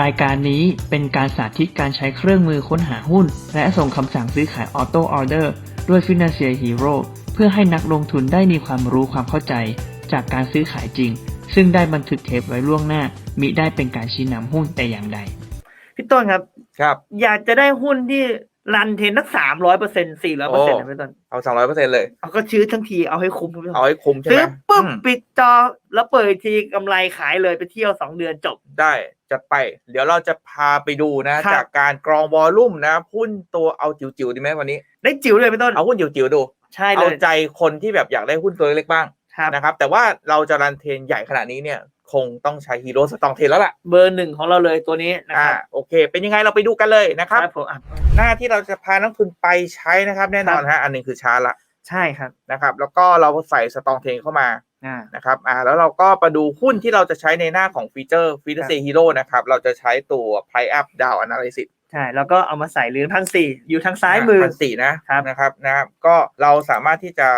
รายการนี้เป็นการสาธิตการใช้เครื่องมือค้นหาหุ้น และส่งคำสั่งซื้อขายออโต้ออเดอร์ด้วย Financial Hero เพื่อให้นักลงทุนได้มีความรู้ความเข้าใจ จากการซื้อขายจริง ซึ่งได้บันทึกเทปไว้ล่วงหน้า มิได้เป็นการชี้นำหุ้นแต่อย่างใด พี่ต้นครับ ครับ อยากจะได้หุ้นที่รันเทรนนักสามร้อยเปอร์เซ็นต์สี่ร้อยเปอร์เซ็นต์นะพี่ต้นเอาสองร้อยเปอร์เซ็นต์เลย เอาก็ซื้อทั้งทีเอาให้คุ้มพี่ต้นเอาให้คุ้มใช่ไหซื้มอปุ๊บอืมปิดจอแล้วเปิดอีกทีกำไรขายเลยไปเที่ยวสองเดือนจบได้ จัดไป เดี๋ยวเราจะพาไปดูนะครับจากการกรองวอลลุ่มนะหุ้นตัวเอาจิ๋วๆดีไหมวันนี้ ได้จิ๋วเลยพี่ต้น เอาหุ้นจิ๋วๆดู ใช่เลเอายใจคนที่แบบอยากได้หุ้นตัวเล็กๆบ้างครับนะครับ แต่ว่าเราจะรันเทรนใหญ่ขนาดนี้เนี่ยคงต้องใช้ฮีโร่สตองเทรนแล้วล่ะ เบอร์หนึ่งของเราเลยตัวนี้นะอ่าครับโอเค เป็นยังไงเราไปดูกันเลยนะครับผมอะหน้าที่เราจะพานักทุนไปใช้นะครับ แน่นอนฮะอันหนึงคือชาร์ตละใช่ครับนะครับ แล้วก็เราใส่สตองเทรนเข้ามาอ่า นะครับอ่าแล้วเราก็มาดูหุ้นที่เราจะใช้ในหน้าของฟีเจอร์ฟีเจอร์เซฮีโร่นะครับ เราจะใช้ตัว Price Up Down Analysis ใช่ แล้วก็เอามาใส่เหรียญพันสี่อยู่ทางซ้ายมือพันสี่นะครับนะครับนะครับก็เราสามารถที่จะ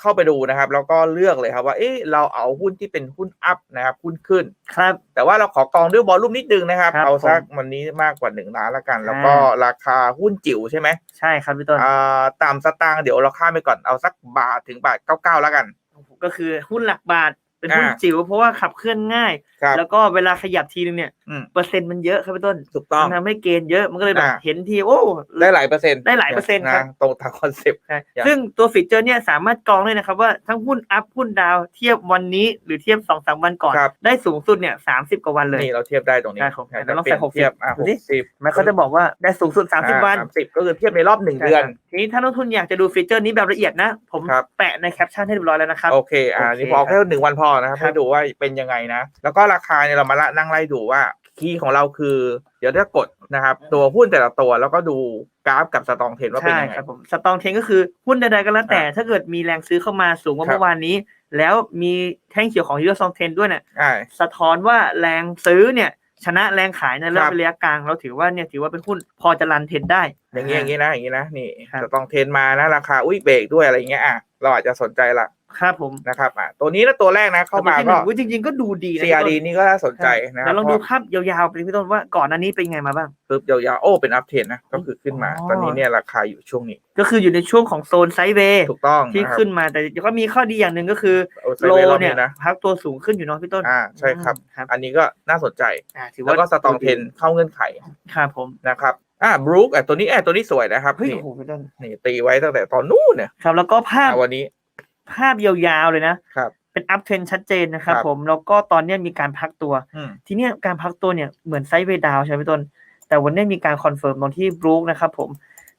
เข้าไปดูนะครับ แล้วก็เลือกเลยครับว่าเอ๊ะเราเอาหุ้นที่เป็นหุ้นอัพนะครับหุ้นขึ้นครับ แต่ว่าเราขอกองด้วยบอลลุ่มนิดนึงนะครับครับเอาสักผมวันนี้มากกว่าหนึ่งล้านละกัน แล้วก็อ่าราคาหุ้นจิ๋วใช่ไหมใช่ครับพี่ต้นอ่าตามสตางค์เดี๋ยวเราข้ามไปก่อนเอาสักบาทถึงบาทเก้าเก้าแล้วกัน ก็คือหุ้นหลักบาทเป็นหุ้นอ่า จิ๋วเพราะว่าขับเคลื่อนง่าย ครับ แล้วก็เวลาขยับทีนึงเนี่ยอืมเปอร์เซ็นต์มันเยอะครับพี่ต้นถูกต้องมันทำให้เกณฑ์เยอะมันก็เลยแบบอ่าเห็นทีโอ้ได้หลายเปอร์เซ็นต์ได้หลายเปอร์เซ็นต์ครับตรงทางคอนเซปต์ใช่อย่างซึ่งตัวฟีเจอร์เนี่ยสามารถกรองได้นะครับว่าทั้งหุ้นอัพหุ้นดาวเทียบวันนี้หรือเทียบสองสามวันก่อนครับได้สูงสุดเนี่ยสามสิบกว่าวันเลยนี่เราเทียบได้ตรงนี้ได้ครับอ่าแต่ต้องจะเปลี่ยนใส่60เทียบอะดูหดิกสิบมันเขาจะบอกว่าได้สูงสุดสามสิบวันสามสิบก็คือเทียบในรอบหนึ่งเดือนทีนี้ถ้านักลงทุนอยากจะดูฟีเจอร์นี้แบบละเอียดนะ ผมครับแปะในแคปชั่นให้เรียบร้อยแล้วนะครับโอเคอ่าโอเคนี่พอแค่หนึ่งวันพอนะครับครับให้ดูว่าเป็นยังไงนะ แล้วก็ราคาเนี่ยเรามาละนั่งไล่ดูว่า คีย์ของเราคือ เดี๋ยวจะกดนะครับ ตัวหุ้นแต่ละตัวแล้วก็ดูกราฟกับสตองเทรนว่าเป็นใช่ยังไงครับผมสตองเทนก็คือหุ้นใดๆก็แล้วแต่ ถ้าเกิดมีแรงซื้อเข้ามาสูงกว่าครับเมื่อวานนี้ แล้วมีแท่งเขียวของยูโรซองเทนด้วยเนี่ยอ่าสะท้อนว่าแรงซื้อเนี่ยชนะแรงขายในระครัยะบระยะกลางเราถือว่าเนี่ยถือว่าเป็นหุ้นพอจะรันเทรนได้ อย่างนี้อย่างนี้นะอย่างนี้นะนี่ครับสตองเทรนมานะราคาอุ้ยเบรกด้วยอะไรอย่างเงี้ยอะเราอาจจะสนใจละ ครับผมนะครับอะตัวนี้แล้วตัวแรกนะ เข้ามาแต่ก็ตัวที่หนึ่งอุ๊ยจริง ๆ ก็ดูดีนะ CRD นี่ก็น่าสนใจนะครัแล้บวลองเพดูราะภาพยาวๆไปพี่ต้นว่าก่อนอันนี้เป็นไงมาบ้างปึ๊บยาวๆโอ้เป็นอัพเทรนนะก็คือขึ้นมาอ๋อตอนนี้เนี่ยราคาอยู่ช่วงนี้ ก็คืออยู่ในช่วงของโซนไซด์เวย์ถูกต้องที่นะครับขึ้นมาแต่ก็มีข้อดีอย่างหนึ่งก็คือเอาไซโลด์วย์รอบเนี่ยนะพักตัวสูงขึ้นอยู่เนาะพี่ต้นอ่าใช่ครับครับอันนี้ก็น่าสนใจอ่าถือแล้วว่าก็สตองเทนเข้าเงื่อนไขครับผมนะครับอ่าบรูคอะตัวนี้แอบตัวนี้สวยนะครับเฮ้ยนี่โอ้โหพี่ต้นนี่ตีไว้ตั้งแต่ตอนนู้นเนี่ยครับแล้วก็ภาพอะวันนี้ ภาพยาวๆเลยนะ ครับ เป็นอัพเทรนชัดเจนนะครับครับผมแล้วก็ตอนเนี้ยมีการพักตัวอืมทีเนี้ยการพักตัวเนี่ยเหมือนไซด์เวย์ดาวใช่ไหมพี่ต้น แต่วันนี้มีการคอนเฟิร์มตรงที่บรูคนะครับผม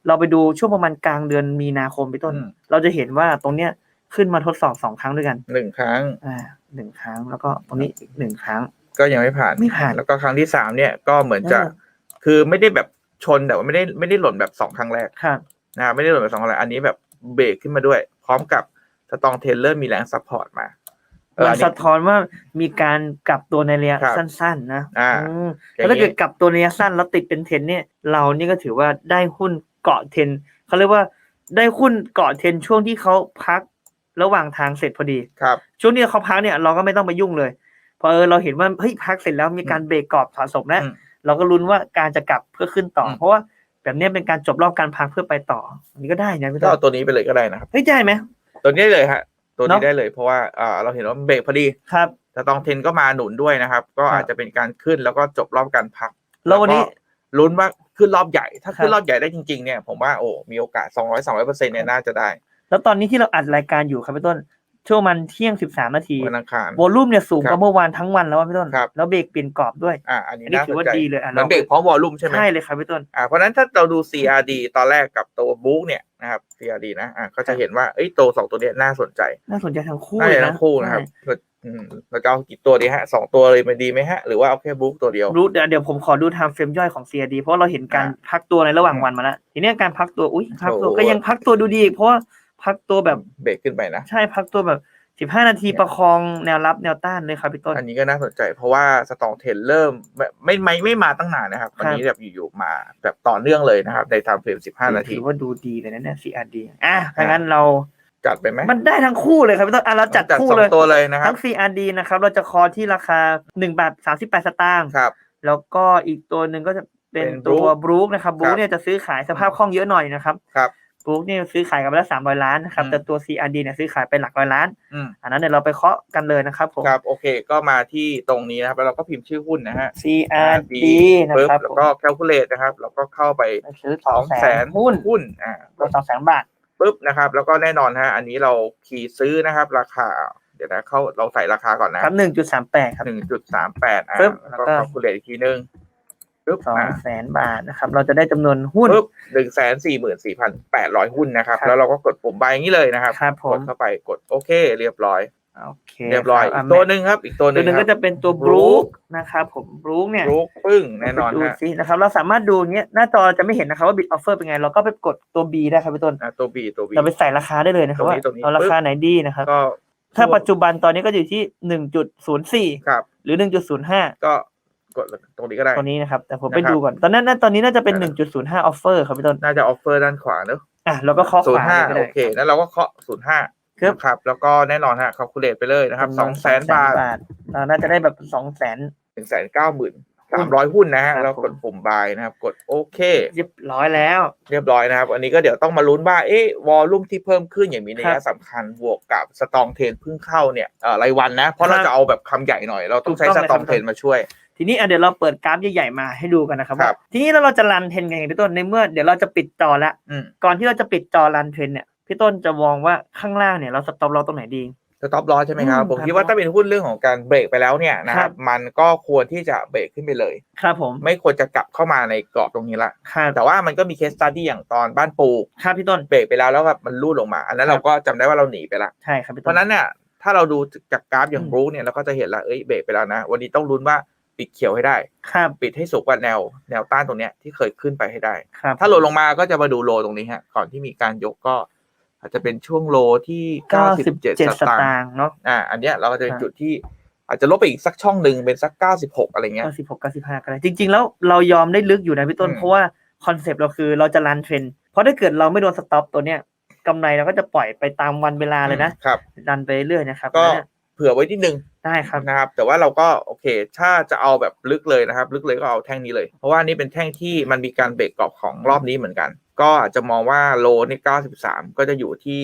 เราไปดูช่วงประมาณกลางเดือนมีนาคมพี่ต้นอืมเราจะเห็นว่าตรงเนี้ยขึ้นมาทดสอบสองครั้งด้วยกันหนึ่งครั้งอ่าหนึ่งครั้งแล้วก็ตรงนี้อีกหนึ่งครั้ง ก็ยังไม่ผ่านไม่ผ่านแล้วก็ครั้งที่สามเนี่ยก็เหมือนจะเออคือไม่ได้แบบชนแต่ว่าไม่ได้ไม่ได้หล่นแบบสองครั้งแรกครับนะไม่ได้หล่นแบบสองครั้งแรกอันนี้แบบเบรกขึ้นมาด้วย พร้อมกับ สตองเทนเริ่มมีแรงซัพพอร์ตมาเออมัอันนนี้สะท้อนว่ามีการกลับตัวในระยะครับสั้น ๆ นะอ่าอืมอย่างนี้แล้วถ้าเกิดกลับตัวในระยะสั้นแล้วติดเป็นเทรนเนี่ย เรานี่ก็ถือว่าได้หุ้นเกาะเทรนเขาเรียกว่าได้หุ้นเกาะเทรนช่วงที่เขาพักระหว่างทางเสร็จพอดีครับ ช่วงนี้เขาพักเนี่ยเราก็ไม่ต้องไปยุ่งเลยเพอเออเราเห็นว่าเฮ้ยพักเสร็จแล้วมีการเบรกกรอบสะสมแล้วอืมเราก็ลุ้นว่าการจะกลับเพื่อขึ้นต่ออมเพราะว่าแบบเนี้ยเป็นการจบรอบการพักเพื่อไปต่ออันนี้ก็ได้นะพี่ก็ต้เอานตัวนี้ไปเลยก็ได้นะครับเฮ้ยได้ไหม ตัวนี้ได้เลยฮะตัวเนนี้อะได้เลยเพราะว่าอ่าเราเห็นว่าเบรกพอดีครับสตองเทนก็มาหนุนด้วยนะครับ ก็ครับอาจจะเป็นการขึ้นแล้วก็จบรอบการพัก แล้ววันนี้ก็ลุ้นว่าขึ้นรอบใหญ่ ถ้าขึ้ครันบรอบใหญ่ได้จริงๆเนี่ยผมว่าโอ้มีโอกาส 200 300เปอร์เซ็นต์เนี่ยน่าจะได้ แล้วตอนนี้ที่เราอัดรายการอยู่ครับพี่ต้น ช่วงมันเที่ยงสิบสามนาทีวันอังคารวอลลุ่มเนี่ยสูงกครัว่าบเมื่อวานทั้งวันแล้วอะพี่ต้นครับแล้วเบรกเปลี่ยนกรอบด้วยอ่าอันนี้อันนี้น่าถืสอนว่าใจดีเลยอะเหมันเบรกพร้อมวอลลุ่มใช่ไหมใช่เลยครับพี่ต้นอ่าเพราะฉะนั้นถ้าเราดู CRD ตอนแรกกับตัวบุ๊กเนี่ยนะครับ CRD นะอ่าก็จะเห็นว่าเอ้ยตัวสองตัวเนี้ยน่าสนใจ น่าสนใจทั้งคู่น่าเลยจะนะทั้งคู่นะครับเราอืมเราจะเอากี่ตัวดีฮะสองตัวเลยมันดีไหมฮะ หรือว่าเอาแค่บุ๊กตัวเดียวรู้เดี๋ยวเดี๋ยวผมขอดูไทม์เฟรมย่อยของ CRD เพราะเราเห็นการอ่าพักตัวในระหว่างวันมาแล้วทีเนี้ยการพักตัวอุ้ยพักตัวโอ้โหก็ยังพักตัวดูดีอีกเพราะว่า พักตัวแบบเบรกขึ้นไปนะ ใช่พักตัวแบบสิบห้านาทีประคองแนวรับแนวต้านเลยครับพี่ต้น อันนี้ก็น่าสนใจ เพราะว่าสตองเทนเริ่มไม่ไม่ไม่ไม่มาตั้งนานนะครับครับวันนี้แบบอยู่ๆมาแบบต่อเนื่องเลยนะครับ ในไทม์เฟรม15นาทีถือว่าดูดีเลยนะเนี่ย CRD อะถ้างั้นเราจัดไปไหมมันได้ทั้งคู่เลยครับพี่ต้นอะเราจัดคู่สอเลยงตัวเลยนะครับทั้ง CRD นะครับ เราจะคอที่ราคา1บาท38สตางค์ครับ แล้วก็อีกตัวหนึ่งก็จะเป็นเป็นตัว Brook บรูคนะครับบรูครัคบเนี่ยจะซื้อขายสภาพคล่องเยอะหน่อยนะครับครับ บรูคเนี่ยซื้อขายกันไปแล้วสามร้อยล้านนะครับ อืม แต่ตัว CRD เนี่ยซื้อขายไปหลักร้อยล้าน อืมอันนั้นเดี๋ยวเราไปเคาะกันเลยนะครับผม ครับโอเค ก็มาที่ตรงนี้นะครับแล้วเราก็พิมพ์ชื่อหุ้นนะฮะ CRD นะปึ๊บครับแล้วก็ calculate นะครับ แล้วก็เข้าไปผมซื้อสสอองงแสแสนนหุ้นหุ้นอ่าตัวสองแสนบาท ปึ๊บนะครับ แล้วก็แน่นอนฮะอันนี้เราคีย์ซื้อนะครับ ราคา เดี๋ยวนะเข้าเราใส่ราคาก่อนนะครับหนึ่งจุดสามแปดครับ หนึ่งจุดสามแปดอ่าปึ๊บแล้วก็แล้วก็ calculate อีกทีนึง ปึ๊บสองอ่าแสนบาทนะครับ เราจะได้จำนวนหุ้น ปึ๊บหนึ่งแสนสี่หมื่นสี่พันแปดร้อยหุ้นนะครับ ครับ แล้วเราก็กดปุ่มใบอย่างนี้เลยนะครับ ครับผกมดเข้าไปกดโอเค เรียบร้อย โอเคเรียบร้อยคอีบกตัวหนึ่งครับ อีกตัวหตัวนึ่งหนึ่งคก็รับจะเป็นตัวบ Brook รูคนะครับผมบรูคเนี่ยรูกปึ้งแน่นอนดูฮะสินะครับเราสามารถดูอย่างเงี้ยหน้าจอจะไม่เห็นนะครับว่าบิดออฟเฟอร์เป็นไง เราก็ไปกดตัว B ได้ครับพี่ต้น อะตัวบีตัวบี เราไปใส่ราคาได้เลยนะครับตรงว่านี้ตรงนี้ เอาราคาไหนดีนะครับ ก็ถ้าปัจจุบันตอนนี้ก็อยู่ที่หนึ่งจุดศูนย์สี่ครับ หรือหนึ่งจุดศูนย์ห้าก็ กดตรงนี้ก็ได้ตัวนี้นะครับ แต่ผมนะครับไปดูก่อน ตอนนั้นน่าตอนนี้น่าจะเป็นนะหนึ่งจุดศูนย์ห้าออฟเฟอร์ครับพี่ต้น น่าจะออฟเฟอร์ด้านขวาเนอะอะเราก็เคาะศูขนวาย์ห้าไปโอเลยเค แล้วเราก็เคาะศูนย์ห้าครับครับแล้วก็แน่นอนฮะคาคูเลตไปเลยนะครับสองแสนบาทเราน่าจะได้แบบสองแสนหนึ่งแสนเก้าหมื่นสามร้อยหุ้นนะฮะครับแล้วกดผมปุ่มบายนะครับ กดโอเค เรียบร้อยแล้ว เรียบร้อยนะครับ อันนี้ก็เดี๋ยวต้องมาลุ้นว่าเอ๊ะวอลลุ่มที่เพิ่มขึ้นอย่างมีนัยครัยะบสำคัญบวกกับสตองเทรนเพิ่งเข้าเนี่ยเอ่อรายวันนะ เพราะครัเราบจะเอาแบบคำใหญ่หน่อย เราต้องใช้ถูกสต้องเลยครับตองเทรนมาช่วย ทีนี้อะเดี๋ยวเราเปิดกราฟใหญ่ๆมาให้ดูกันนะครับครัว่าบทีนี้แล้วเราจะรันเทรนกันยังไงพี่ต้นในเมื่อเดี๋ยวเราจะปิดจอแล้วอืมก่อนที่เราจะปิดจอรันเทรนเนี่ยพี่ต้นจะมองว่าข้างล่างเนี่ยเราสต็อปเราตรงไหนดี สต็อปลอใช่ไหมครับ อืมผมครับคิดว่าถ้าเป็นหุ้นเรื่องของการเบรกไปแล้วเนี่ยนะคครัรับ บมันก็ควรที่จะเบรกขึ้นไปเลย ครับผมไม่ควรจะกลับเข้ามาในกรอบตรงนี้ละ ครับแต่ว่ามันก็มีเคสตัดดี้อย่างตอนบ้านปูครับพี่ต้น เบรกไปแล้วแล้วแบบมันรูดลงมา อันนั้นครับ เราก็จำได้ว่าเราหนีไปละ ใช่ครับพี่เพต้น ราะฉะนั้นเนี่ยถ้าเราดูจากกราฟอย่างอืม บรูเนี่ยเราก็จะเห็นละเอ้ยเบรกไปแล้วนะ วันนี้ต้องลุ้นว่า ปิดเขียวให้ได้ครับปิดให้สูงกว่าแนวแนวต้านตรงเนี้ยที่เคยขึ้นไปให้ได้ ครับถ้าหล่นลงมาก็จะมาดูโลตรงนี้ฮะ ก่อนที่มีการยกก็ อาจจะเป็นช่วงโลที่เก้าสิบเจ็ด97สสตางค์ตางค์เนาะอ่า อันเนี้ยเราก็จะเป็นครับจุดที่อาจจะลบไปอีกสักช่องหนึ่งเป็นสัก 96 อะไรเงี้ยเก้าสิบหกเก้าสิบห้าก็ได้จริง ๆ แล้วเรายอมได้ลึกอยู่นะพี่ต้นอืมเพราะว่าคอนเซปต์เราคือเราจะรันเทรนเพราะถ้าเกิดเราไม่โดนสต็อปตัวเนี้ยกำไรเราก็จะปล่อยไปตามวันเวลาเลยนะครับรันไปเรื่อยนะครับก็นั่นน่ะเผื่อไว้นิดนึง ได้ครับนะครับ แต่ว่าเราก็โอเค ถ้าจะเอาแบบลึกเลยนะครับ ลึกเลยก็เอาแท่งนี้เลย เพราะว่านี่เป็นแท่งที่มันมีการเบรกกรอบของรอบนี้เหมือนกัน ก็อาจจะมองว่าโลนี่93 ก็จะอยู่ที่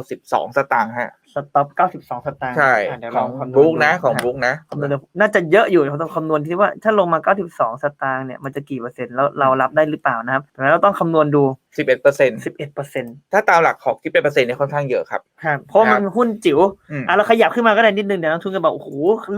92 สตางค์ฮะสต็อปเก้าสิบสองสตางค์ใช่อะเดี๋ยวขลอองงคำนวณบรูกนะดูของะบรูกนะ คำนวณดูน่าจะเยอะอยู่เราต้องคำนวณที่ว่าถ้าลงมาเก้าสิบสองสตางค์เนี่ยมันจะกี่เปอร์เซ็นต์แล้วเรารับได้หรือเปล่านะครับดังนั้นเราต้องคำนวณดู11เปอร์เซ็นต์สิบเอ็ดเปอร์เซ็นต์ถ้าตามหลักของคิดเป็นเปอร์เซ็นต์เนี่ยค่อนข้างเยอะครับ ครับเพราะมันหุ้นจิ๋วอืม อะเราขยับขึ้นมาก็ได้นิดนึงเดี๋ยวนักทุนก็บอกโอ้โห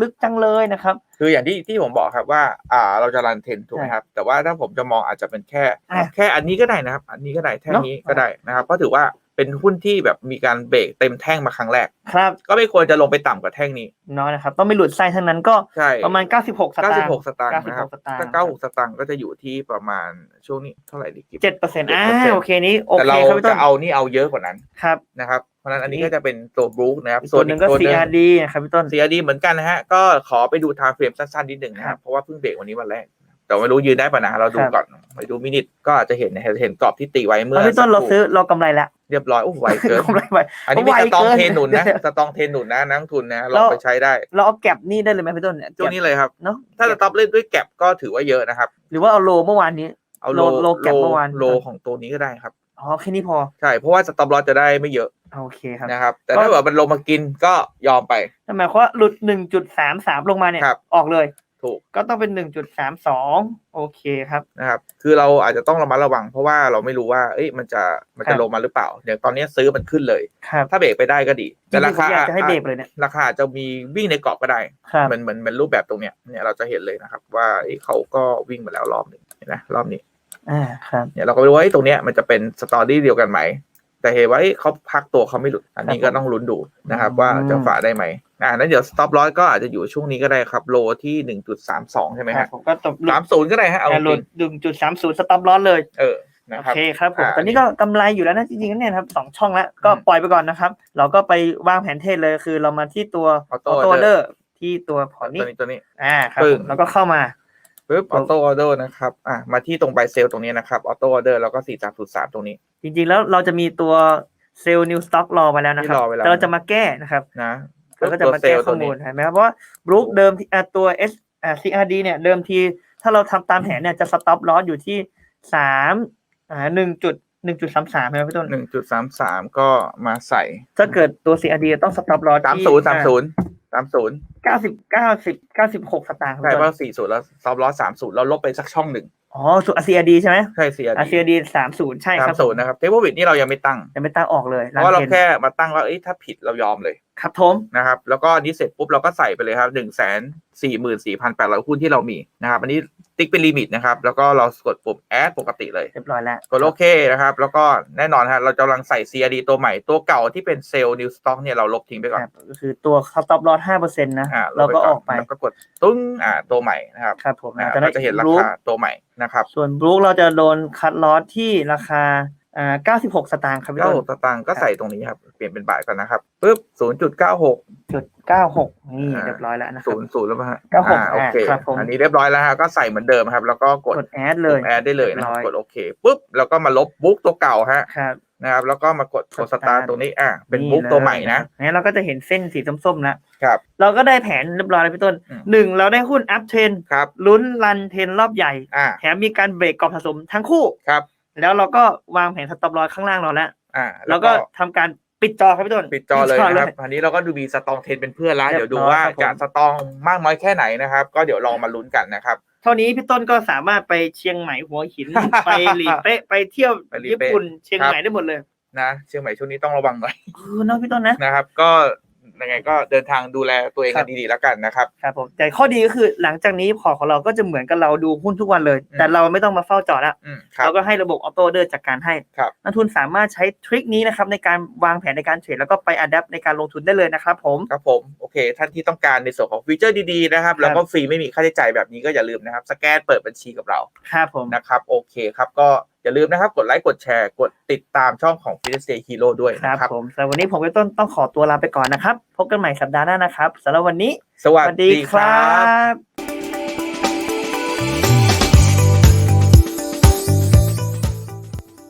ลึกจังเลยนะครับ คืออย่างที่ที่ผมบอกครับว่า อ่า เราจะรันเทรนถูกไหมครับ แต่ว่าถ้าผมจะมองอาจจะเป็นแค่ อะแค่อันนี้ก็ได้นะครับ อันนี้ก็ได้แท่งเนอะ นี้ก็ได้นะครับเพราะถือว่า เป็นหุ้นที่แบบมีการเบรกเต็มแท่งมาครั้งแรก ครับ ก็ไม่ควรจะลงไปต่ำกว่าแท่งนี้น้อยนะครับ ต้องไม่หลุดไส้ทั้งนั้นก็ใช่ ประมาณ 96 สตางค์96 สตางค์นะครับ96สตางค์ถ้า96 สตางค์ก็จะอยู่ที่ประมาณช่วงนี้เท่าไหร่ดีกิฟเจ็ดเปอร์เซ็นต์อ่า7%โอเคนี้โอแต่เคเราครับพี่ต้จะนเอานี่เอาเยอะกว่านั้นครับ นะครับเพราะฉะนั้นอันนี้นี่ ก็จะเป็นตัวบรูคนะครับอีกตัวหนึ่งก็ อี CRD นะครับพี่ต้น CRD เหมือนกันนะฮะก็ขอไปดู time frame สั้นๆนิดหนึ่งนะคครัรับบเพราะว่าเพิ่งเบรกวันนี้วันแรก แต่ไม่รู้ยืนได้ป่ะนะเราดูครับ ก่อนไปดูมินิทก็อาจจะเห็นนะเห็นกรอบที่ตีไว้เมื่แล้อวพี่ต้นเราสักค ซื้อเรากำไรแล้ว เรียบร้อยโอ้ไวเกินกำไรไปอันนี้มีไวสตองเกินเทรนหนุนนะสตองเทรนหนุนนะนักลงทุนนะลองไปใช้ได้ เราเอาแก็บนี่ได้เลยไหมพี่ต้นเนี่ยช่วงนี้เลยครับเนาะถ้าสต็อปเล่นด้วยแก็บก็ถือว่าเยอะนะครับ หรือว่าเอาโลเมื่อวานนี้เอาโลโลโลแก็บเมื่อวานโลของตัวนี้ก็ได้ครับอ๋อแค่นี้พอใช่เพราะว่าสต็อปลอสจะได้ไม่เยอะโอเคครับนะครับ แต่ก็ถ้าแบบมันลงมากินก็ยอมไปนั่นหมายความว่าหลุดหนึ่งจุดสามสามลงมาเนี่ยครับออกเลย ถูกก็ต้องเป็นหนึ่งจุดสามสองโอเคครับนะครับ คือเราอาจจะต้องระมัดระวัง เพราะว่าเราไม่รู้ว่า เอ้ยมันจะมันครัจะบลงมาหรือเปล่าอย่างตอนนี้ซื้อมันขึ้นเลยครับถ้าเบรกไปได้ก็ดีจริแต่งราๆผมคาอยากจะให้เบรกเลยเนี่ยราคาอาจจะมีวิ่งในกรอบก็ได้ครับเหมือนเหมือนเหมือนรูปแบบตรงเนี้ยเนี่ยเราจะเห็นเลยนะครับ ว่าเอ้ยเขาก็วิ่งมาแล้วรอบหนึ่งเห็นไหมรอบนี้อ่าครับเนี่ยเราก็ไม่รู้ว่าเอ้ยตรงเนี้ยมันจะเป็นสตอรี่เดียวกันไหมแต่เห็นว่าเอ้ยเขาพักตัวเขาไม่หลุดอันนี้ครับก็ต้องลุ้นดูนะครับอืมว่าจะฝ่าได้ไหม อ่านั้นเดี๋ยวสต็อปลอสก็อาจจะอยู่ช่วงนี้ก็ได้ครับ โลที่หนึ่งจุดสามสองใช่ไหมครัฮะบผมก็ตบหลุสาดมศูนย์ก็ได้ฮะเอาจหลุริดงหนึ่งจุดสามศูนย์สต็อปลอสเลยๆเออนะโอครับเคครับผมอ่าตอนนี้ก็กำไรอยู่แล้วนะจริงๆแล้วเนี่ยครับสองช่องแล้วก็อืมปล่อยไปก่อนนะครับ เราก็ไปวางแผนเทรดเลยคือเรามาที่ตัว Auto ออโต้ Order เดอร์ที่ตัวพอร์ตตัวนี้นี้ตัวนี้อ่าครับปึ้ผงมแล้วก็เข้ามาปึ๊บออโต้ออเดอร์นะครับอะมาที่ตรงใบเซลตรงนี้นะครับออโต้ออเดอร์แล้วก็สี่สามศูนย์สามตรงนี้ จริงๆแล้วเราจะมีตัวเซลล์นิวสต็อกรอไว้แล้วนะครับที่รอไว้แล้วแต่เราจะมาแก้นะครับนะ เราก็จะมาแก้ข้อมูลเห็นไหมครับเพราะว่าบรูคเดิมที่อ่าตัว S อ่า CRD เนี่ยเดิมทีถ้าเราทำตามแผนเนี่ยจะสต็อปลอสอยู่ที่สามอ่าหนึ่งจุดหนึ่งจุดสามสามใช่ไหมพี่ต้นหนึ่งจุดสามสามก็มาใส่ ถ้าเกิดตัว CRD ต้องสต็อปลอสสามศูนย์สามศูนย์สามศูนย์เก้าสิบเก้าสิบเก้าสิบหกสตางค์ครับใช่พี่เพต้นราะสี่ศูนย์แล้วซอฟต์ลอสสามศูนย์เราลบไปสักช่องหนึ่งอ๋อส่วน CRD ใช่ไหมใช่ CRD CRD สามศูนย์ใช่คสารัมบศูนย์นะครับเทปวิดนี่เรายังไม่ตั้งยังไม่ตั้งออกเลยเพราะว่าเรานทนแค่มาตั้งว่าเอ้ยถ้าผิดเรายอมเลยครับผมนะครับ แล้วก็อันนี้เสร็จปุ๊บเราก็ใส่ไปเลยครับหนึ่งแสนสี่หมื่นสี่พันแปดร้อยหุ้นที่เรามีนะครับ อันนี้ติ๊กเป็นลิมิตนะครับ แล้วก็เรากดปุ่มแอดปกติเลย เรียบร้อยแล้ว กดโอเคนะครับ แล้วก็แน่นอนฮะเราจะกำลังใส่ CRD ตัวใหม่ตัวเก่าที่เป็นเซลล์นิวสต็อกเนี่ยเราลบทิ้งไปก่อนครับก็คือตัวสต็อปลอสห้าเปอร์เซ็นต์นะอ่าเราก็ออกไปแล้วก็กดตึ้งอ่าตัวใหม่นะครับ ครับผมอ่าจากเราจะเห็นราบลูคาตัวใหม่นะครับ ส่วนบลูเราจะโดนคัดลอสที่ราคา อ่าเก้าสิบหกสตางค์ครับพี่เก้าต้นสตางค์ก็ใส่ตรงนี้ครับ เปลี่ยนเป็นบาทก่อนนะครับปุ๊บศูนย์จุดเก้าหกจุดเก้าหกนี่อ่าเรียบร้อยแล้วนะครัศูบ นย์ศูนย์แล้วป่ะฮะเก้าหกอ่โอเคอ่าครับผม อันนี้เรียบร้อยแล้วฮะก็ใส่เหมือนเดิมครับ แล้วก็กดกดแอดเลยแอดได้เลยนะครับเรียบร้อย กดโอเคปุ๊บแล้วก็มาลบบุ๊กตัวเก่าฮะครับ นะครับ แล้วก็มากดกดสสตาตาร์ร์ทตรงนี้อะเป็นบุ๊กลยตัวใหม่นะงั้นเราก็จะเห็นเส้นสีส้มๆแล้วครับ เราก็ได้แผนเรียบร้อยแล้วพี่ต้นอืม หนึ่งเราได้หุ้นอัพเทรนครับลุ้นรันเทรนรอบใหญ่ อ่าแถมมีการเบรกกรอบสะสมทั้งคู่ ครับ แล้วเราก็วางแผนสต็อปลอสข้างล่างเราแล้วอ่าแล้วก็ทำการปิดจอครับพี่ต้นปิดจอเลยนะครับอันนี้เราก็ดูมีสตองเทนเป็นเพื่อนแล้วเรีเดี๋ยยบวร้อยดูว่าครับผมจะสตองมากน้อยแค่ไหนนะครับ ก็เดี๋ยวลองมาลุ้นกันนะครับ เท่านี้พี่ต้นก็สามารถไปเชียงใหม่หัวหินไปหลีเป๊ะไปเที่ยวไปหลีญี่เป๊ะปุ่นเชียงครับใหม่ได้หมดเลยนะเชียงใหม่ช่วงนี้ต้องระวังหน่อยเออเนาะพี่ต้นนะนะครับ ก็ ยังไงก็เดินทางดูแลตัวเองครักับนดีๆแล้วกันนะครับครับผมแต่ข้อดีก็คือหลังจากนี้พอร์ตของเราก็จะเหมือนกับเราดูหุ้นทุกวันเลยอืมแต่เราไม่ต้องมาเฝ้าจอแล้วอืมครับเราก็ให้ระบบออโต้เดอร์จัดการให้ครับนักทุนสามารถใช้ทริคนี้นะครับในการวางแผนในการเทรดแล้วก็ไปอัดแอปในการลงทุนได้เลยนะครับผมครับผมโอเค ท่านที่ต้องการในส่วนของฟีเจอร์ดีๆนะครับแล้วก็ฟรีไม่มีค่าใช้จ่ายแบบนี้ก็อย่าลืมนะครับสแกนเปิดบัญชีกับเราครับผมนะครับโอเคครับก็อย่าลืมนะครับ กดไลค์กดแชร์กดติดตามช่องของ f i t Stay Hero ด้วยครับนะครับผมสำหรับวันนี้ผมกับต้นต้องขอตัวลาไปก่อนนะครับ พบกันใหม่สัปดาห์หน้านะครับสำหรับวันนี้ สวัสดีคครัรับบ